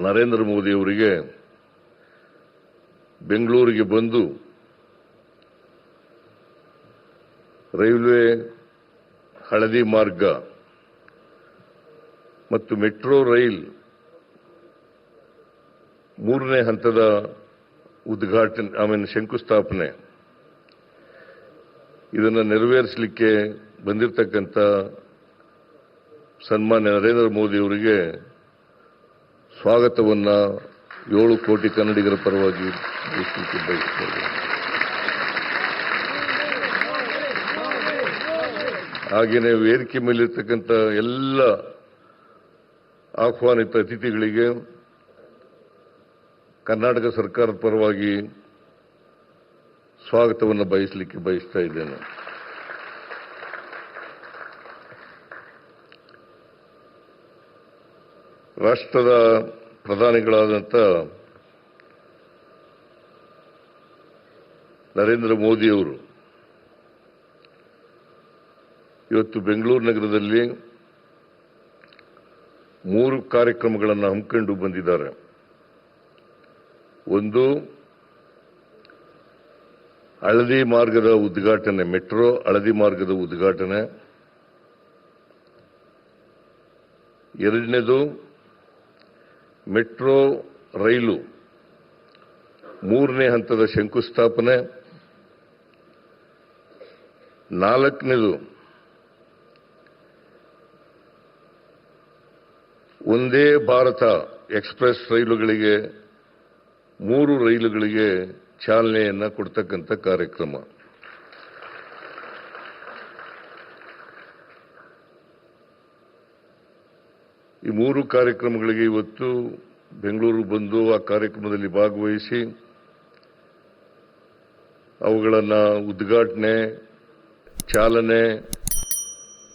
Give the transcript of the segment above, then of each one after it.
ನರೇಂದ್ರ ಮೋದಿ ಅವರಿಗೆ ಬೆಂಗಳೂರಿಗೆ ಬಂದು ರೈಲ್ವೆ ಹಳದಿ ಮಾರ್ಗ ಮತ್ತು ಮೆಟ್ರೋ ರೈಲ್ ಮೂರನೇ ಹಂತದ ಉದ್ಘಾಟನೆ ಆಮೇಲೆ ಶಂಕುಸ್ಥಾಪನೆ, ಇದನ್ನು ನೆರವೇರಿಸಲಿಕ್ಕೆ ಬಂದಿರತಕ್ಕಂಥ ಸನ್ಮಾನ್ಯ ನರೇಂದ್ರ ಮೋದಿ ಅವರಿಗೆ ಸ್ವಾಗತವನ್ನ ಏಳು ಕೋಟಿ ಕನ್ನಡಿಗರ ಪರವಾಗಿ ಬಯಸ್ತೇನೆ ಹಾಗೆಯೇ ವೇದಿಕೆ ಮೇಲಿರ್ತಕ್ಕಂಥ ಎಲ್ಲ ಆಹ್ವಾನಿತ ಅತಿಥಿಗಳಿಗೆ ಕರ್ನಾಟಕ ಸರ್ಕಾರದ ಪರವಾಗಿ ಸ್ವಾಗತವನ್ನು ಬಯಸಲಿಕ್ಕೆ ಬಯಸ್ತಾ ಇದ್ದೇನೆ. ರಾಷ್ಟ್ರದ ಪ್ರಧಾನಿಗಳಾದಂಥ ನರೇಂದ್ರ ಮೋದಿಯವರು ಇವತ್ತು ಬೆಂಗಳೂರು ನಗರದಲ್ಲಿ ಮೂರು ಕಾರ್ಯಕ್ರಮಗಳನ್ನು ಹಮ್ಮಿಕೊಂಡು ಬಂದಿದ್ದಾರೆ. ಒಂದು, ಹಳದಿ ಮಾರ್ಗದ ಉದ್ಘಾಟನೆ, ಮೆಟ್ರೋ ಹಳದಿ ಮಾರ್ಗದ ಉದ್ಘಾಟನೆ. ಎರಡನೇದು ಮೆಟ್ರೋ ರೈಲು ಮೂರನೇ ಹಂತದ ಶಂಕುಸ್ಥಾಪನೆ. ನಾಲ್ಕನೇದು ಒಂದೇ ಭಾರತ ಎಕ್ಸ್ಪ್ರೆಸ್ ರೈಲುಗಳಿಗೆ, ಮೂರು ರೈಲುಗಳಿಗೆ ಚಾಲನೆಯನ್ನು ಕೊಡ್ತಕ್ಕಂಥ ಕಾರ್ಯಕ್ರಮ. ಈ ಮೂರು ಕಾರ್ಯಕ್ರಮಗಳಿಗೆ ಇವತ್ತು ಬೆಂಗಳೂರು ಬಂದು ಆ ಕಾರ್ಯಕ್ರಮದಲ್ಲಿ ಭಾಗವಹಿಸಿ ಅವುಗಳನ್ನು ಉದ್ಘಾಟನೆ, ಚಾಲನೆ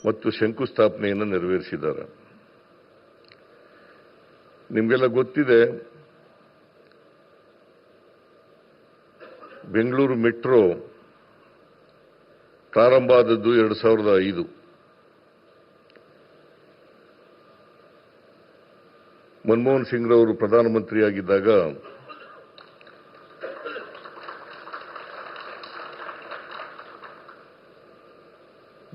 ಮತ್ತು ಶಂಕುಸ್ಥಾಪನೆಯನ್ನು ನೆರವೇರಿಸಿದ್ದಾರೆ. ನಿಮಗೆಲ್ಲ ಗೊತ್ತಿದೆ, ಬೆಂಗಳೂರು ಮೆಟ್ರೋ ಪ್ರಾರಂಭ ಆದದ್ದು ಎರಡು ಸಾವಿರದ ಐದು. ಮನಮೋಹನ್ ಸಿಂಗ್ ರವರು ಪ್ರಧಾನಮಂತ್ರಿಯಾಗಿದ್ದಾಗ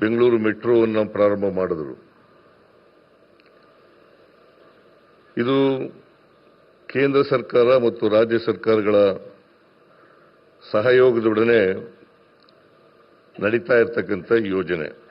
ಬೆಂಗಳೂರು ಮೆಟ್ರೋವನ್ನು ಪ್ರಾರಂಭ ಮಾಡಿದರು. ಇದು ಕೇಂದ್ರ ಸರ್ಕಾರ ಮತ್ತು ರಾಜ್ಯ ಸರ್ಕಾರಗಳ ಸಹಯೋಗದೊಡನೆ ನಡೀತಾ ಇರತಕ್ಕಂಥ ಯೋಜನೆ.